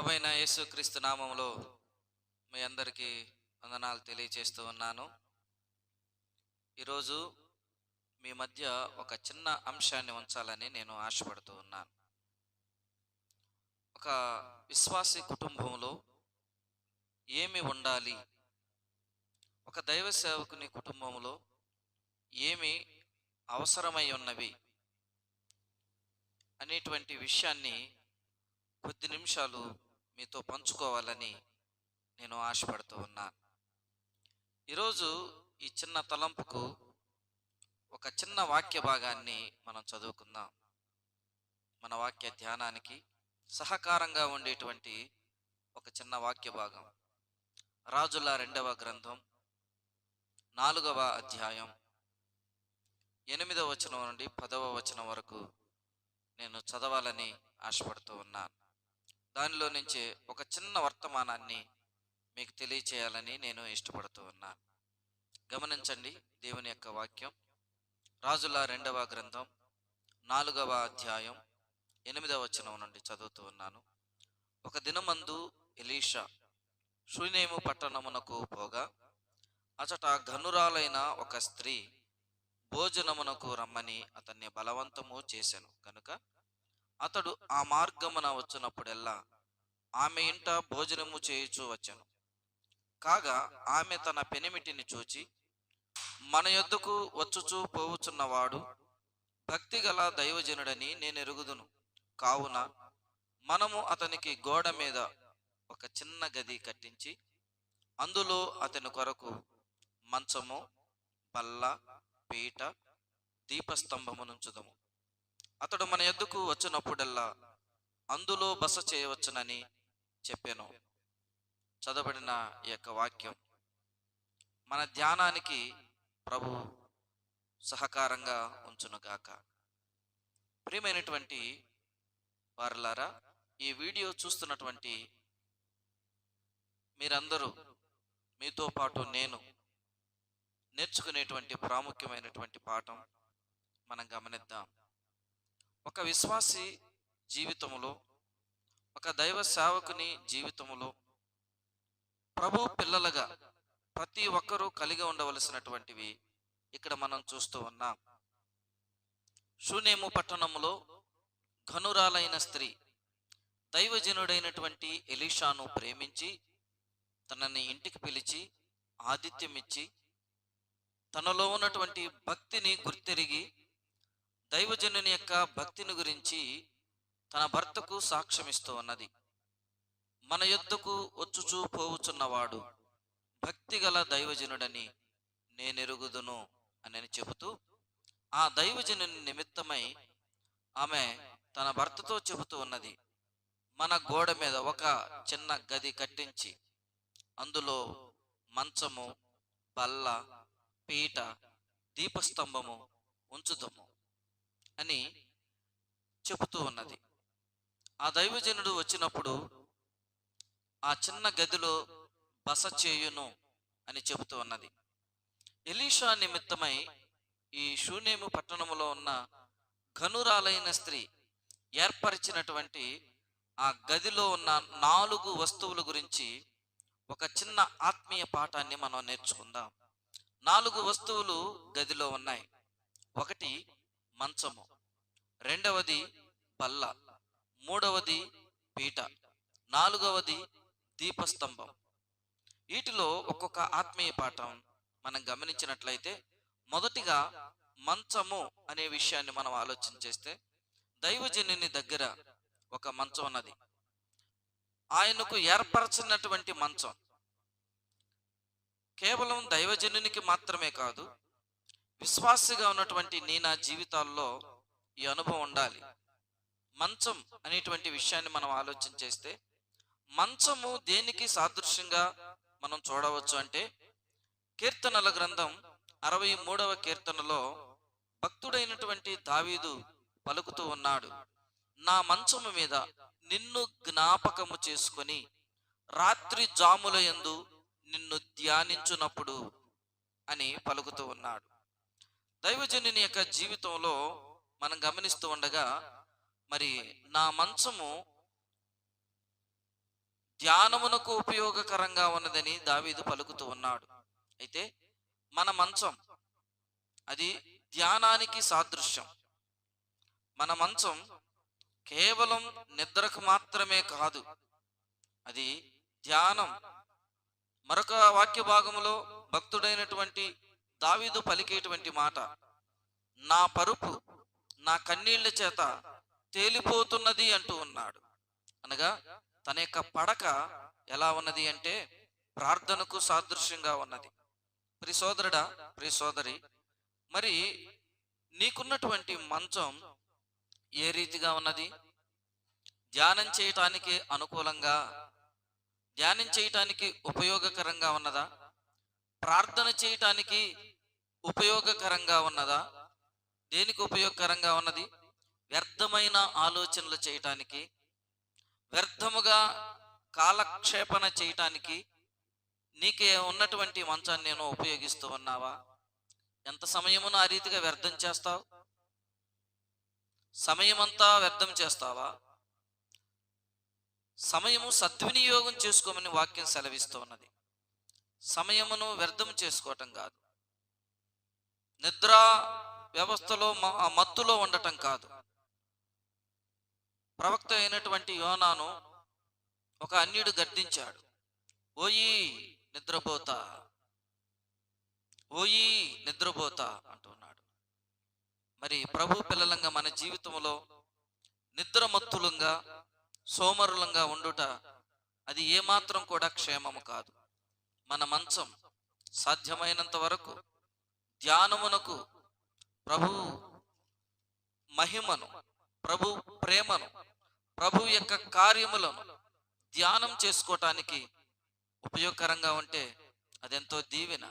ప్రభైన యేసుక్రీస్తు నామంలో మీ అందరికీ వందనాలు తెలియచేస్తూ ఉన్నాను. ఈరోజు మీ మధ్య ఒక చిన్న అంశాన్ని ఉంచాలని నేను ఆశపడుతూ ఉన్నాను. ఒక విశ్వాసి కుటుంబంలో ఏమి ఉండాలి? ఒక దైవ సేవకుని కుటుంబంలో ఏమి అవసరమై ఉన్నవి అనేటువంటి విషయాన్ని కొద్ది నిమిషాలు మీతో పంచుకోవాలని నేను ఆశపడుతూ ఉన్నాను ఈరోజు ఈ చిన్న తలంపుకు ఒక చిన్న వాక్య భాగాన్ని మనం చదువుకుందాం. మన వాక్య ధ్యానానికి సహకారంగా ఉండేటువంటి ఒక చిన్న వాక్య భాగం. రాజుల రెండవ గ్రంథం నాలుగవ అధ్యాయం ఎనిమిదవ వచనం నుండి పదవ వచనం వరకు నేను చదవాలని ఆశపడుతూ ఉన్నాను. దానిలో నుంచి ఒక చిన్న వర్తమానాన్ని మీకు తెలియచేయాలని నేను ఇష్టపడుతూ ఉన్నాను గమనించండి దేవుని యొక్క వాక్యం. రాజుల రెండవ గ్రంథం నాలుగవ అధ్యాయం ఎనిమిదవ వచనం నుండి చదువుతూ ఉన్నాను. ఒక దినమందు ఎలీషా షూనేము పట్టణమునకు పోగా అచట ఘనురాలైన ఒక స్త్రీ భోజనమునకు రమ్మని అతన్ని బలవంతము చేశాను కనుక అతడు ఆ మార్గమున వచ్చినప్పుడెల్లా ఆమె ఇంట భోజనము చేయుచూ వచ్చాను. కాగా ఆమె తన పెనిమిటిని చూచి మన యొద్దకు వచ్చుచూ పోవుచున్నవాడు భక్తిగల దైవజనుడని నేను ఎరుగుదును కావున మనము అతనికి గోడ మీద ఒక చిన్న గది కట్టించి అందులో అతని కొరకు మంచము బల్ల పీట దీపస్తంభమునుంచుదము. అతడు మన ఎద్దుకు వచ్చినప్పుడల్లా అందులో బస చేయవచ్చునని చెప్పాను. చదవబడిన ఈ యొక్క వాక్యం. మన ధ్యానానికి ప్రభు సహకారంగా ఉంచునుగాక. ప్రియమైనటువంటి వారులారా ఈ వీడియో చూస్తున్నటువంటి మీరందరూ మీతో పాటు నేను నేర్చుకునేటువంటి ప్రాముఖ్యమైనటువంటి పాఠం మనం గమనిద్దాం. ఒక విశ్వాసి జీవితంలో ఒక దైవ సేవకుని జీవితంలో ప్రభు పిల్లలుగా ప్రతి ఒక్కరూ కలిగి ఉండవలసినటువంటివి ఇక్కడ మనం చూస్తూ ఉన్నాం. షూనేము పట్టణంలో ఘనురాలైన స్త్రీ దైవజనుడైనటువంటి ఎలీషాను ప్రేమించి తనని ఇంటికి పిలిచి ఆతిథ్యం ఇచ్చి తనలో ఉన్నటువంటి భక్తిని గుర్తెరిగి దైవజనుని యొక్క భక్తిని గురించి తన భర్తకు సాక్ష్యమిస్తూ ఉన్నది. మన యొద్దకు వచ్చుచూ పోవుచున్నవాడు భక్తిగల దైవజనుడని నేనెరుగుదును అని చెబుతూ ఆ దైవజనుని నిమిత్తమై ఆమె తన భర్తతో చెబుతూ ఉన్నది. మన గోడ మీద ఒక చిన్న గది కట్టించి అందులో మంచము బల్ల పీట దీపస్తంభము ఉంచుదము. అని చెబుతూ ఉన్నది. ఆ దైవజనుడు వచ్చినప్పుడు ఆ చిన్న గదిలో బస చేయును అని చెబుతూ ఉన్నది. ఎలీషా నిమిత్తమై ఈ షూనేము పట్టణములో ఉన్న ఘనురాలైన స్త్రీ ఏర్పరిచినటువంటి ఆ గదిలో ఉన్న నాలుగు వస్తువుల గురించి ఒక చిన్న ఆత్మీయ పాఠాన్ని మనం నేర్చుకుందాం. నాలుగు వస్తువులు గదిలో ఉన్నాయి. మంచము. రెండవది బల్ల మూడవది పీట. నాలుగవది దీపస్తంభం. వీటిలో ఒక్కొక్క ఆత్మీయ పాఠం మనం గమనించినట్లయితే మొదటిగా మంచము అనే విషయాన్ని మనం ఆలోచన చేస్తే దైవజనుని దగ్గర ఒక మంచం ఉన్నది. ఆయనకు ఏర్పరచినటువంటి మంచం. కేవలం దైవజనునికి మాత్రమే కాదు విశ్వాసిగా ఉన్నటువంటి నీ నా జీవితాల్లో ఈ అనుభవం ఉండాలి. మంచం అనేటువంటి విషయాన్ని మనం ఆలోచన చేస్తే మంచము దేనికి సాదృశ్యంగా మనం చూడవచ్చు అంటే కీర్తనల గ్రంథం అరవై మూడవ కీర్తనలో భక్తుడైనటువంటి దావీదు పలుకుతూ ఉన్నాడు నా మంచము మీద నిన్ను జ్ఞాపకము చేసుకొని రాత్రి జాముల యందు నిన్ను ధ్యానించునప్పుడు అని పలుకుతూ ఉన్నాడు. దైవజనుని యొక్క జీవితంలో మనం గమనిస్తూ ఉండగా మరి నా మంచము ధ్యానమునకు ఉపయోగకరంగా ఉన్నదని దావీదు పలుకుతూ ఉన్నాడు. అయితే మన మంచం అది ధ్యానానికి సాదృశ్యం. మన మంచం కేవలం నిద్రకు మాత్రమే కాదు అది ధ్యానం. మరొక వాక్య భాగంలో భక్తుడైనటువంటి దావీదు పలికేటువంటి మాట నా పరుపు నా కన్నీళ్ళ చేత తేలిపోతున్నది అంటూ ఉన్నాడు. అనగా తన యొక్క పడక ఎలా ఉన్నది అంటే ప్రార్థనకు సాదృశ్యంగా ఉన్నది. ప్రి సోదరుడా ప్రి సోదరి మరి నీకున్నటువంటి మంచం ఏ రీతిగా ఉన్నది? ధ్యానం చేయటానికి అనుకూలంగా ధ్యానం చేయటానికి ఉపయోగకరంగా ఉన్నదా? ప్రార్థన చేయటానికి ఉపయోగకరంగా ఉన్నదా? దేనికి ఉపయోగకరంగా ఉన్నది? వ్యర్థమైన ఆలోచనలు చేయటానికి వ్యర్థముగా కాలక్షేపణ చేయటానికి నీకే ఉన్నటువంటి మంచాన్ని నేను ఉపయోగిస్తూ ఉన్నావా? ఎంత సమయమును ఆ రీతిగా వ్యర్థం చేస్తావు? సమయమంతా వ్యర్థం చేస్తావా? సమయము సద్వినియోగం చేసుకోమని వాక్యం సెలవిస్తూ ఉన్నది. సమయమును వ్యర్థం చేసుకోవటం కాదు. నిద్ర వ్యవస్థలో మ- ఆ మత్తులో ఉండటం కాదు. ప్రవక్త అయినటువంటి యోనాను ఒక అన్యుడు గర్దించాడు ఓయి నిద్రపోతా. ఓయి నిద్రపోతా అంటున్నాడు. మరి ప్రభు పిల్లలంగా మన జీవితంలో నిద్రమత్తులంగా సోమరులంగా ఉండుట అది ఏమాత్రం కూడా క్షేమము కాదు. మన మంచం సాధ్యమైనంత వరకు ధ్యానమునకు ప్రభు మహిమను ప్రభు ప్రేమను ప్రభు యొక్క కార్యములను ధ్యానం చేసుకోవటానికి ఉపయోగకరంగా ఉంటే అదెంతో దీవెన.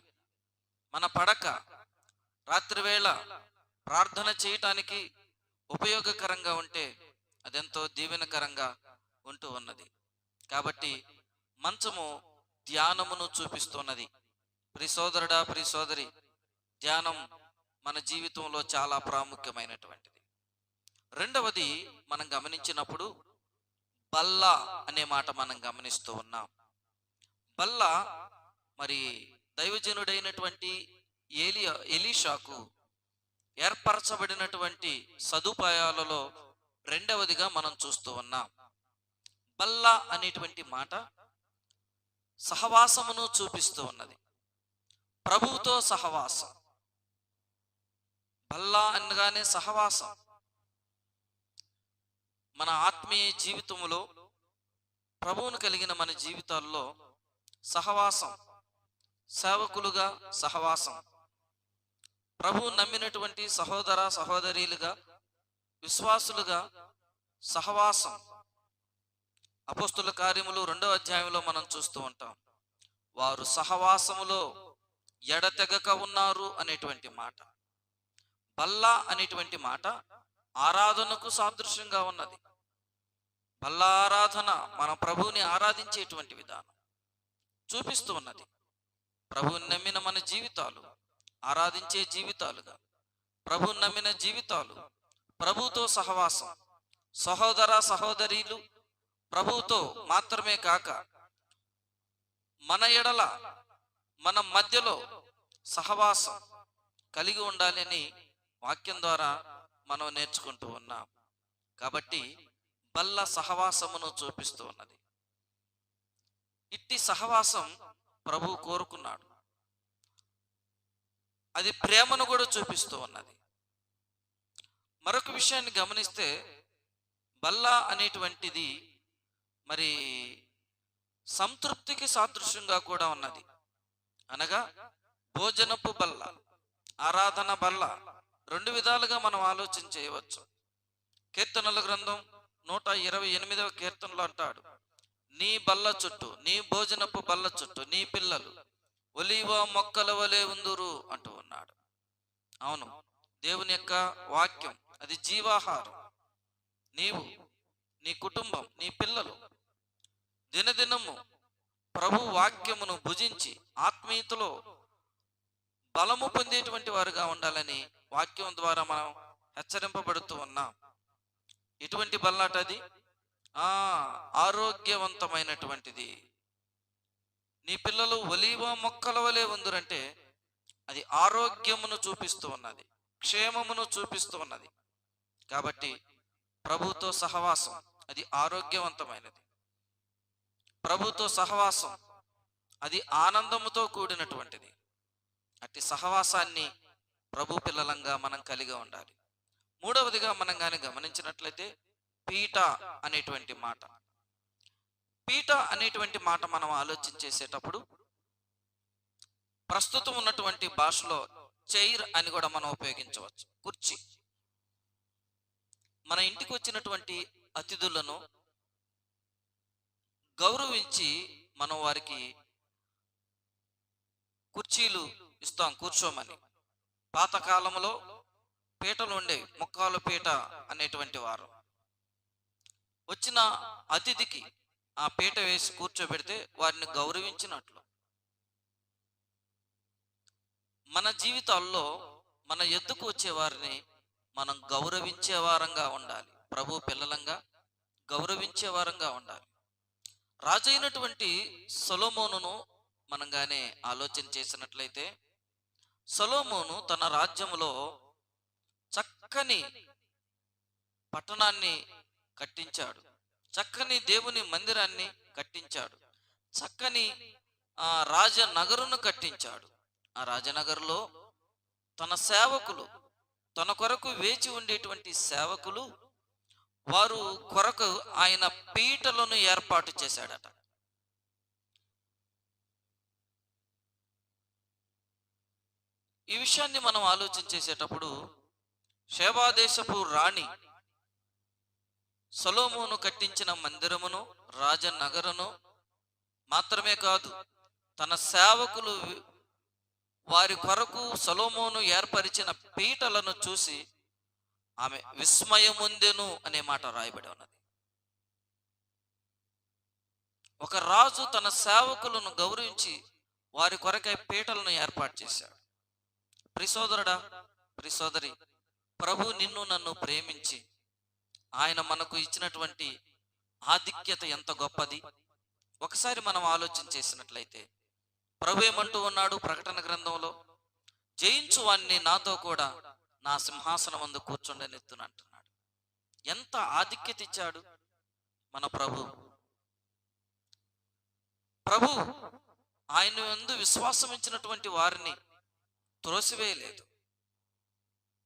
మన పడక రాత్రివేళ ప్రార్థన చేయటానికి ఉపయోగకరంగా ఉంటే అదెంతో దీవెనకరంగా ఉంటూ ఉన్నది. కాబట్టి మంచము ధ్యానమును చూపిస్తున్నది. ప్రిసోదరుడా ప్రిసోదరి ధ్యానం మన జీవితంలో చాలా ప్రాముఖ్యమైనటువంటిది. రెండవది మనం గమనించినప్పుడు బల్ల అనే మాట మనం గమనిస్తూ ఉన్నాం. బల్ల మరి దైవజనుడైనటువంటి ఏలి ఎలీషాకు ఏర్పరచబడినటువంటి సదుపాయాలలో రెండవదిగా మనం చూస్తూ ఉన్నాం. బల్ల అనేటువంటి మాట సహవాసమును చూపిస్తూ ఉన్నది. ప్రభువుతో సహవాసం. బల్లా అనగానే సహవాసం. మన ఆత్మీయ జీవితంలో ప్రభువును కలిగిన మన జీవితాల్లో సహవాసం. సేవకులుగా సహవాసం. ప్రభువు నమ్మినటువంటి సహోదర సహోదరీలుగా విశ్వాసులుగా సహవాసం. అపోస్తుల కార్యములు రెండవ అధ్యాయంలో మనం చూస్తూ ఉంటాం. వారు సహవాసములో ఎడతెగక ఉన్నారు అనేటువంటి మాట. బల్లా అనేటువంటి మాట ఆరాధనకు సాదృశ్యంగా ఉన్నది. బల్లా ఆరాధన మన ప్రభువుని ఆరాధించేటువంటి విధానం చూపిస్తూ ఉన్నది. ప్రభువుని నమ్మిన మన జీవితాలు ఆరాధించే జీవితాలుగా ప్రభువుని నమ్మిన జీవితాలు ప్రభుతో సహవాసం సహోదర సహోదరీలు ప్రభువుతో మాత్రమే కాక మన ఎడల మన మధ్యలో సహవాసం కలిగి ఉండాలని వాక్యం ద్వారా మనం నేర్చుకుంటూ ఉన్నాం. కాబట్టి బల్ల సహవాసమును చూపిస్తూ ఉన్నది. ఇట్టి సహవాసం ప్రభు కోరుకున్నాడు. అది ప్రేమను కూడా చూపిస్తూ ఉన్నది. మరొక విషయాన్ని గమనిస్తే బల్ల అనేటువంటిది మరి సంతృప్తికి సాదృశ్యంగా కూడా ఉన్నది. అనగా భోజనపు బల్ల ఆరాధన బల్ల రెండు విధాలుగా మనం ఆలోచన చేయవచ్చు. కీర్తనల గ్రంథం నూట ఇరవై ఎనిమిదవ కీర్తనలో అంటాడు నీ బల్ల చుట్టూ నీ భోజనపు బల్ల చుట్టూ నీ పిల్లలు ఒలివ మొక్కల వలె ఉందురు అంటూ ఉన్నాడు. అవును దేవుని యొక్క వాక్యం అది జీవాహారం. నీవు నీ కుటుంబం నీ పిల్లలు దినదినము ప్రభు వాక్యమును భుజించి ఆత్మీయతలో బలము పొందేటువంటి వారుగా ఉండాలని వాక్యం ద్వారా మనం హెచ్చరింపబడుతూ ఉన్నాం. ఎటువంటి బల్లాట అది? ఆ ఆరోగ్యవంతమైనటువంటిది. నీ పిల్లలు ఒలీవ మొక్కల వలె ఉందరంటే అది ఆరోగ్యమును చూపిస్తూ ఉన్నది. క్షేమమును చూపిస్తూ ఉన్నది. కాబట్టి ప్రభుతో సహవాసం అది ఆరోగ్యవంతమైనది. ప్రభుతో సహవాసం. అది ఆనందముతో కూడినటువంటిది. అట్టి సహవాసాన్ని ప్రభు పిల్లలంగా మనం కలిగి ఉండాలి. మూడవదిగా మనం కానీ గమనించినట్లయితే పీట అనేటువంటి మాట. పీట అనేటువంటి మాట మనం ఆలోచించేసేటప్పుడు ప్రస్తుతం ఉన్నటువంటి భాషలో చైర్ అని కూడా మనం ఉపయోగించవచ్చు. కుర్చీ. మన ఇంటికి వచ్చినటువంటి అతిథులను గౌరవించి మనం వారికి కుర్చీలు ఇస్తాం కూర్చోమని. పాతకాలంలో పీటలు ఉండే ముక్కాలు పీట అనేటువంటి వారు. వచ్చిన అతిథికి ఆ పీట వేసి కూర్చోబెడితే వారిని గౌరవించినట్లు. మన జీవితాల్లో మన ఎద్దుకు వచ్చే వారిని మనం గౌరవించే వారంగా ఉండాలి. ప్రభు పిల్లలంగా గౌరవించే వారంగా ఉండాలి. రాజైనటువంటి సొలోమోనును మనంగానే ఆలోచన చేసినట్లయితే సొలోమోను తన రాజ్యములో చక్కని పట్టణాన్ని కట్టించాడు. చక్కని దేవుని మందిరాన్ని కట్టించాడు. చక్కని ఆ రాజనగరును కట్టించాడు. ఆ రాజనగర్లో తన సేవకులు తన కొరకు వేచి ఉండేటువంటి సేవకులు వారు కొరకు ఆయన పీటలను ఏర్పాటు చేశాడట. ఈ విషయాన్ని మనం ఆలోచన చేసేటప్పుడు రాణి సొలోమోను కట్టించిన మందిరమును రాజనగరును మాత్రమే కాదు తన సేవకులు వారి కొరకు సొలోమోను ఏర్పరిచిన పీటలను చూసి ఆమె విస్మయముందెను అనే మాట రాయబడి ఉన్నది. ఒక రాజు తన సేవకులను గౌరవించి వారి కొరకై పీటలను ఏర్పాటు చేశాడు. ప్రిసోదరుడా ప్రిసోదరి ప్రభు నిన్ను నన్ను ప్రేమించి ఆయన మనకు ఇచ్చినటువంటి ఆధిక్యత ఎంత గొప్పది? ఒకసారి మనం ఆలోచన చేసినట్లయితే ప్రభు ఏమంటూ ఉన్నాడు ప్రకటన గ్రంథంలో? జయించు వాణ్ణి నాతో కూడా నా సింహాసనం ముందు కూర్చుండనెత్తును అంటున్నాడు. ఎంత ఆధిక్యత ఇచ్చాడు మన ప్రభు. ప్రభు ఆయన ఎందు విశ్వాసం ఇచ్చినటువంటి వారిని త్రోసివేయలేదు.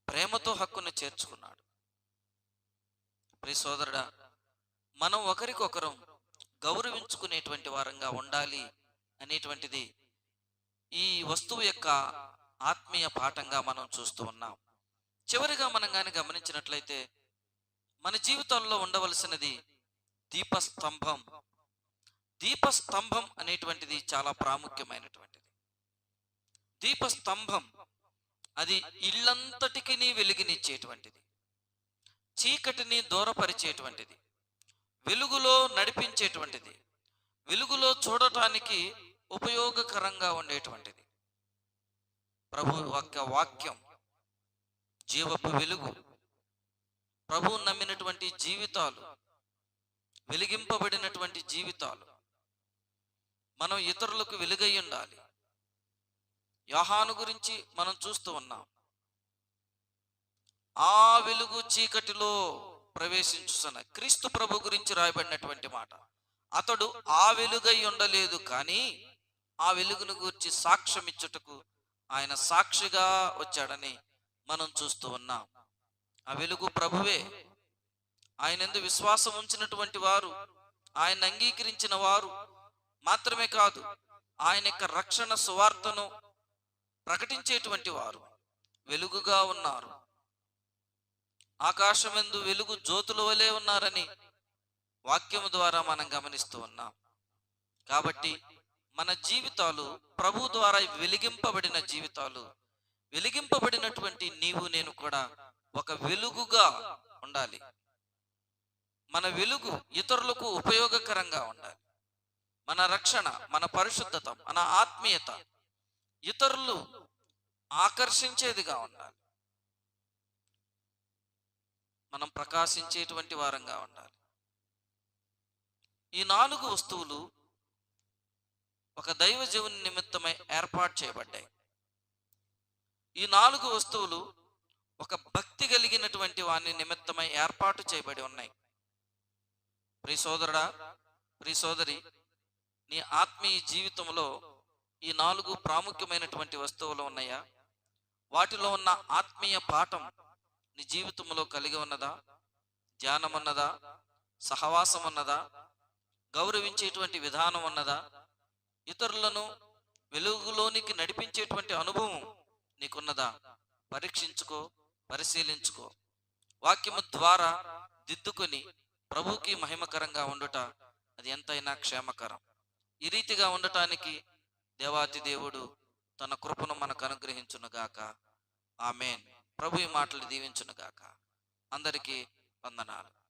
ప్రేమతో హక్కును చేర్చుకున్నాడు. ప్రియ సోదరుడా మనం ఒకరికొకరం గౌరవించుకునేటువంటి వారంగా ఉండాలి అనేటువంటిది ఈ వస్తువు యొక్క ఆత్మీయ పాఠంగా మనం చూస్తూ ఉన్నాం. చివరిగా మనం కానీ గమనించినట్లయితే మన జీవితంలో ఉండవలసినది దీపస్తంభం. దీపస్తంభం అనేటువంటిది చాలా ప్రాముఖ్యమైనటువంటిది. దీపస్తంభం అది ఇల్లంతటికి వెలుగునిచ్చేటువంటిది. చీకటిని దూరపరిచేటువంటిది. వెలుగులో నడిపించేటువంటిది. వెలుగులో చూడటానికి ఉపయోగకరంగా ఉండేటువంటిది. ప్రభు యొక్క వాక్యం. జీవపు వెలుగు. ప్రభు నమ్మినటువంటి జీవితాలు వెలిగింపబడినటువంటి జీవితాలు. మనం ఇతరులకు వెలుగై ఉండాలి. యోహాను గురించి మనం చూస్తూ ఉన్నాం. ఆ వెలుగు చీకటిలో ప్రవేశించుసన క్రీస్తు ప్రభు గురించి రాయబడినటువంటి మాట. అతడు ఆ వెలుగై ఉండలేదు కానీ ఆ వెలుగును గురించి సాక్ష్యం ఇచ్చుటకు ఆయన సాక్షిగా వచ్చాడని మనం చూస్తూ ఉన్నాం. ఆ వెలుగు ప్రభువే. ఆయన ఎందు విశ్వాసం ఉంచినటువంటి వారు ఆయన అంగీకరించిన వారు మాత్రమే కాదు ఆయన యొక్క రక్షణ సువార్తను ప్రకటించేటువంటి వారు వెలుగుగా ఉన్నారు. ఆకాశమెందు వెలుగు జ్యోతుల వలె ఉన్నారని వాక్యము ద్వారా మనం గమనిస్తూ ఉన్నాం. కాబట్టి మన జీవితాలు ప్రభు ద్వారా వెలిగింపబడిన జీవితాలు వెలిగింపబడినటువంటి నీవు నేను కూడా ఒక వెలుగుగా ఉండాలి. మన వెలుగు ఇతరులకు ఉపయోగకరంగా ఉండాలి. మన రక్షణ మన పరిశుద్ధత మన ఆత్మీయత ఇతరులు ఆకర్షించేదిగా ఉండాలి. మనం ప్రకాశించేటువంటి వారంగా ఉండాలి. ఈ నాలుగు వస్తువులు ఒక దైవజీవుని నిమిత్తమై ఏర్పాటు చేయబడ్డాయి. ఈ నాలుగు వస్తువులు ఒక భక్తి కలిగినటువంటి వాని నిమిత్తమై ఏర్పాటు చేయబడి ఉన్నాయి. ప్రి సోదరుడా ప్రి సోదరి నీ ఆత్మీయ జీవితంలో ఈ నాలుగు ప్రాముఖ్యమైనటువంటి వస్తువులు ఉన్నాయా? వాటిలో ఉన్న ఆత్మీయ పాఠం నీ జీవితంలో కలిగి ఉన్నదా? ధ్యానం ఉన్నదా? సహవాసం ఉన్నదా? గౌరవించేటువంటి విధానం ఉన్నదా? ఇతరులను వెలుగులోనికి నడిపించేటువంటి అనుభవం నీకున్నదా? పరీక్షించుకో పరిశీలించుకో. వాక్యము ద్వారా దిద్దుకొని ప్రభుకి మహిమకరంగా ఉండుట అది ఎంతైనా క్షేమకరం. ఈ రీతిగా ఉండటానికి దేవాతి దేవుడు తన కృపను మనకు అనుగ్రహించునుగాక ఆమెన్. ప్రభు ఈ మాటలు దీవించునుగాక అందరికీ వందనాలు.